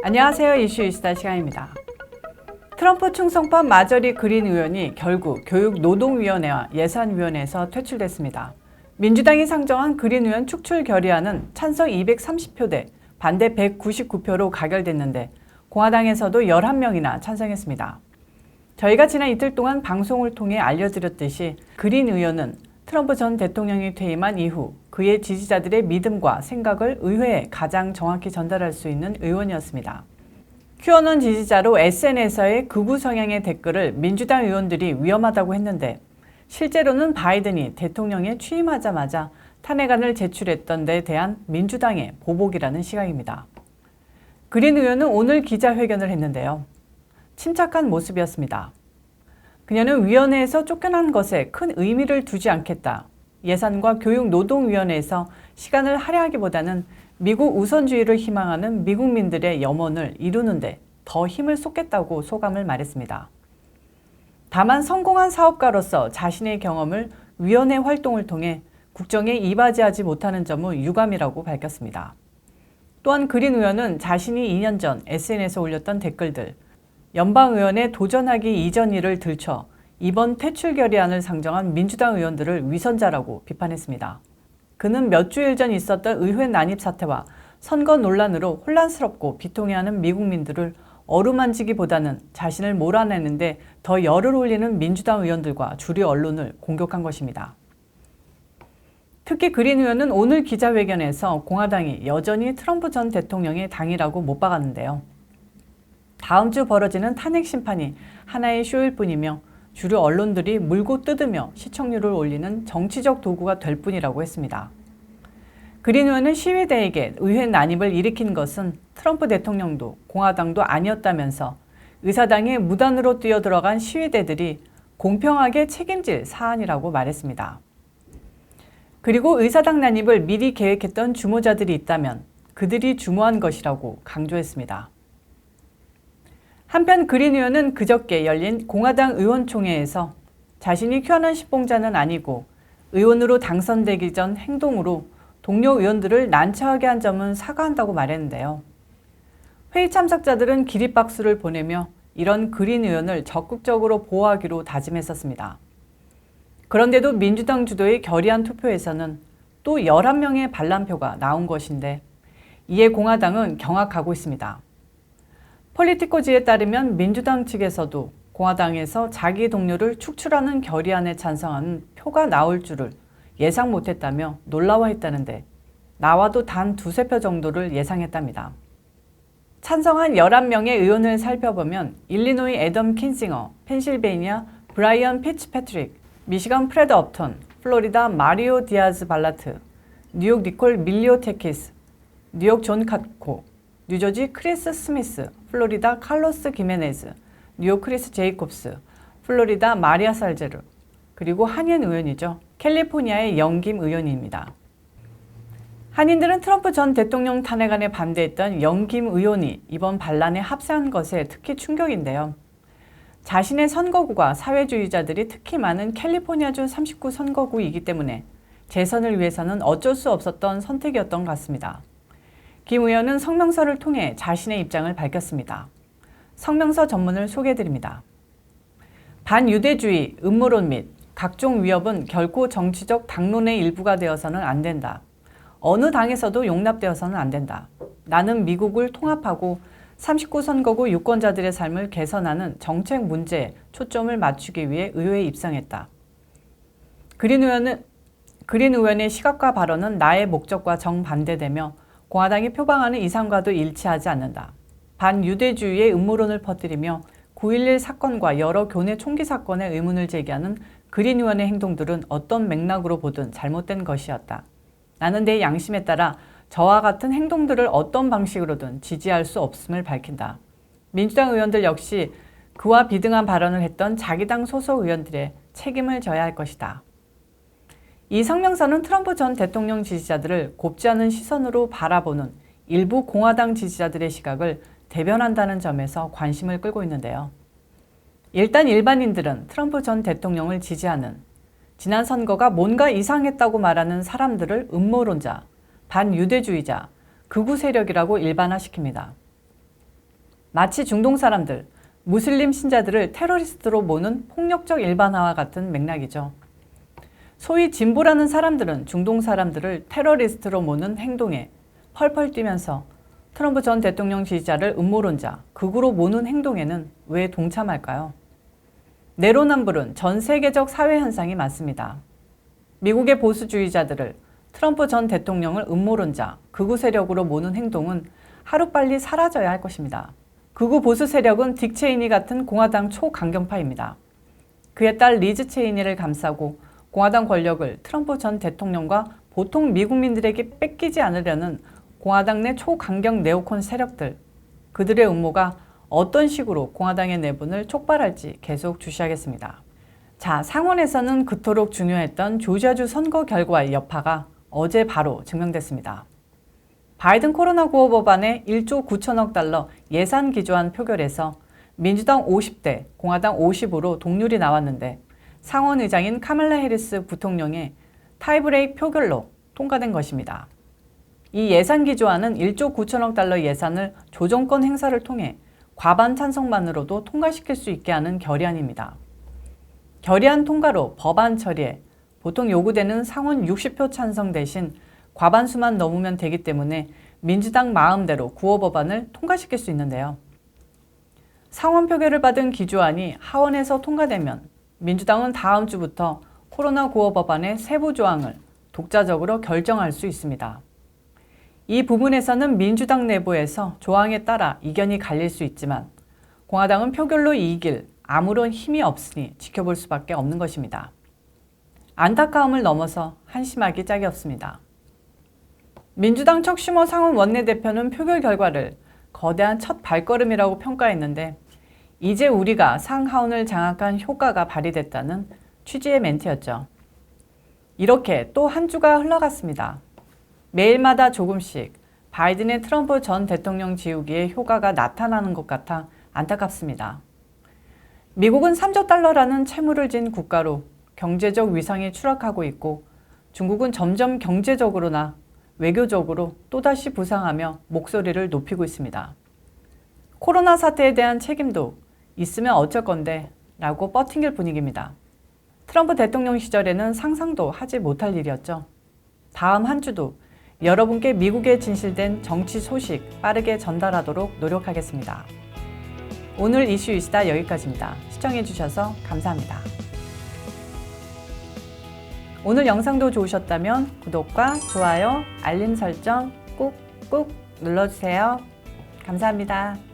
안녕하세요. 이슈 이스타 시간입니다. 트럼프 충성법 마저리 그린 의원이 결국 교육노동위원회와 예산위원회에서 퇴출됐습니다. 민주당이 상정한 그린 의원 축출 결의안은 찬성 230표 대, 반대 199표로 가결됐는데 공화당에서도 11명이나 찬성했습니다. 저희가 지난 이틀 동안 방송을 통해 알려드렸듯이 그린 의원은 트럼프 전 대통령이 퇴임한 이후 그의 지지자들의 믿음과 생각을 의회에 가장 정확히 전달할 수 있는 의원이었습니다. 큐어넌 지지자로 SNS에서의 극우 성향의 댓글을 민주당 의원들이 위험하다고 했는데 실제로는 바이든이 대통령에 취임하자마자 탄핵안을 제출했던 데 대한 민주당의 보복이라는 시각입니다. 그린 의원은 오늘 기자회견을 했는데요. 침착한 모습이었습니다. 그녀는 위원회에서 쫓겨난 것에 큰 의미를 두지 않겠다. 예산과 교육노동위원회에서 시간을 할애하기보다는 미국 우선주의를 희망하는 미국민들의 염원을 이루는데 더 힘을 쏟겠다고 소감을 말했습니다. 다만 성공한 사업가로서 자신의 경험을 위원회 활동을 통해 국정에 이바지하지 못하는 점은 유감이라고 밝혔습니다. 또한 그린 의원은 자신이 2년 전 SNS에 올렸던 댓글들, 연방의원에 도전하기 이전 일을 들춰 이번 퇴출 결의안을 상정한 민주당 의원들을 위선자라고 비판했습니다. 그는 몇 주일 전 있었던 의회 난입 사태와 선거 논란으로 혼란스럽고 비통해하는 미국민들을 어루만지기보다는 자신을 몰아내는데 더 열을 올리는 민주당 의원들과 주류 언론을 공격한 것입니다. 특히 그린 의원은 오늘 기자회견에서 공화당이 여전히 트럼프 전 대통령의 당이라고 못 박았는데요. 다음 주 벌어지는 탄핵 심판이 하나의 쇼일 뿐이며 주류 언론들이 물고 뜯으며 시청률을 올리는 정치적 도구가 될 뿐이라고 했습니다. 그린 의원은 시위대에게 의회 난입을 일으킨 것은 트럼프 대통령도 공화당도 아니었다면서 의사당에 무단으로 뛰어들어간 시위대들이 공평하게 책임질 사안이라고 말했습니다. 그리고 의사당 난입을 미리 계획했던 주모자들이 있다면 그들이 주모한 것이라고 강조했습니다. 한편 그린 의원은 그저께 열린 공화당 의원총회에서 자신이 큐어넌 십봉자는 아니고 의원으로 당선되기 전 행동으로 동료 의원들을 난처하게 한 점은 사과한다고 말했는데요. 회의 참석자들은 기립박수를 보내며 이런 그린 의원을 적극적으로 보호하기로 다짐했었습니다. 그런데도 민주당 주도의 결의안 투표에서는 또 11명의 반란표가 나온 것인데 이에 공화당은 경악하고 있습니다. 폴리티코지에 따르면 민주당 측에서도 공화당에서 자기 동료를 축출하는 결의안에 찬성하는 표가 나올 줄을 예상 못했다며 놀라워했다는데 나와도 단 두세 표 정도를 예상했답니다. 찬성한 11명의 의원을 살펴보면 일리노이 애덤 킨싱어, 펜실베이니아 브라이언 피츠패트릭, 미시간 프레드 업턴, 플로리다 마리오 디아즈 발라트, 뉴욕 니콜 밀리오 테키스, 뉴욕 존 카코, 뉴저지 크리스 스미스, 플로리다 칼로스 기메네즈, 뉴욕 크리스 제이콥스, 플로리다 마리아 살제르, 그리고 한인 의원이죠. 캘리포니아의 영김 의원입니다. 한인들은 트럼프 전 대통령 탄핵안에 반대했던 영김 의원이 이번 반란에 합세한 것에 특히 충격인데요. 자신의 선거구가 사회주의자들이 특히 많은 캘리포니아주 39 선거구이기 때문에 재선을 위해서는 어쩔 수 없었던 선택이었던 것 같습니다. 김 의원은 성명서를 통해 자신의 입장을 밝혔습니다. 성명서 전문을 소개해드립니다. 반유대주의, 음모론 및 각종 위협은 결코 정치적 당론의 일부가 되어서는 안 된다. 어느 당에서도 용납되어서는 안 된다. 나는 미국을 통합하고 39선거구 유권자들의 삶을 개선하는 정책 문제에 초점을 맞추기 위해 의회에 입성했다. 그린 의원은 그린 의원의 시각과 발언은 나의 목적과 정반대되며 공화당이 표방하는 이상과도 일치하지 않는다. 반유대주의의 음모론을 퍼뜨리며 9.11 사건과 여러 교내 총기 사건에 의문을 제기하는 그린 의원의 행동들은 어떤 맥락으로 보든 잘못된 것이었다. 나는 내 양심에 따라 저와 같은 행동들을 어떤 방식으로든 지지할 수 없음을 밝힌다. 민주당 의원들 역시 그와 비등한 발언을 했던 자기 당 소속 의원들의 책임을 져야 할 것이다. 이 성명서는 트럼프 전 대통령 지지자들을 곱지 않은 시선으로 바라보는 일부 공화당 지지자들의 시각을 대변한다는 점에서 관심을 끌고 있는데요. 일단 일반인들은 트럼프 전 대통령을 지지하는 지난 선거가 뭔가 이상했다고 말하는 사람들을 음모론자, 반유대주의자, 극우 세력이라고 일반화시킵니다. 마치 중동 사람들, 무슬림 신자들을 테러리스트로 모는 폭력적 일반화와 같은 맥락이죠. 소위 진보라는 사람들은 중동 사람들을 테러리스트로 모는 행동에 펄펄 뛰면서 트럼프 전 대통령 지지자를 음모론자, 극으로 모는 행동에는 왜 동참할까요? 내로남불은 전 세계적 사회 현상이 많습니다. 미국의 보수주의자들을 트럼프 전 대통령을 음모론자, 극우 세력으로 모는 행동은 하루빨리 사라져야 할 것입니다. 극우 보수 세력은 딕 체이니 같은 공화당 초강경파입니다. 그에 딸 리즈 체이니를 감싸고 공화당 권력을 트럼프 전 대통령과 보통 미국민들에게 뺏기지 않으려는 공화당 내 초강경 네오콘 세력들, 그들의 음모가 어떤 식으로 공화당의 내분을 촉발할지 계속 주시하겠습니다. 자, 상원에서는 그토록 중요했던 조지아주 선거 결과의 여파가 어제 바로 증명됐습니다. 바이든 코로나 구호 법안의 1조 9천억 달러 예산 기조안 표결에서 민주당 50대, 공화당 50으로 동률이 나왔는데 상원 의장인 카말라 해리스 부통령의 타이브레이크 표결로 통과된 것입니다. 이 예산 기조안은 1조 9천억 달러 예산을 조정권 행사를 통해 과반 찬성만으로도 통과시킬 수 있게 하는 결의안입니다. 결의안 통과로 법안 처리에 보통 요구되는 상원 60표 찬성 대신 과반수만 넘으면 되기 때문에 민주당 마음대로 구호 법안을 통과시킬 수 있는데요. 상원 표결을 받은 기조안이 하원에서 통과되면 민주당은 다음 주부터 코로나 구호 법안의 세부 조항을 독자적으로 결정할 수 있습니다. 이 부분에서는 민주당 내부에서 조항에 따라 이견이 갈릴 수 있지만 공화당은 표결로 이길 아무런 힘이 없으니 지켜볼 수밖에 없는 것입니다. 안타까움을 넘어서 한심하기 짝이 없습니다. 민주당 척슈머 상원 원내대표는 표결 결과를 거대한 첫 발걸음이라고 평가했는데 이제 우리가 상하원을 장악한 효과가 발휘됐다는 취지의 멘트였죠. 이렇게 또 한 주가 흘러갔습니다. 매일마다 조금씩 바이든의 트럼프 전 대통령 지우기에 효과가 나타나는 것 같아 안타깝습니다. 미국은 3조 달러라는 채무를 진 국가로 경제적 위상이 추락하고 있고 중국은 점점 경제적으로나 외교적으로 또다시 부상하며 목소리를 높이고 있습니다. 코로나 사태에 대한 책임도 있으면 어쩔 건데 라고 뻗팅길 분위기입니다. 트럼프 대통령 시절에는 상상도 하지 못할 일이었죠. 다음 한 주도 여러분께 미국에 진실된 정치 소식 빠르게 전달하도록 노력하겠습니다. 오늘 이슈 이시다 여기까지입니다. 시청해주셔서 감사합니다. 오늘 영상도 좋으셨다면 구독과 좋아요, 알림 설정 꾹꾹 눌러주세요. 감사합니다.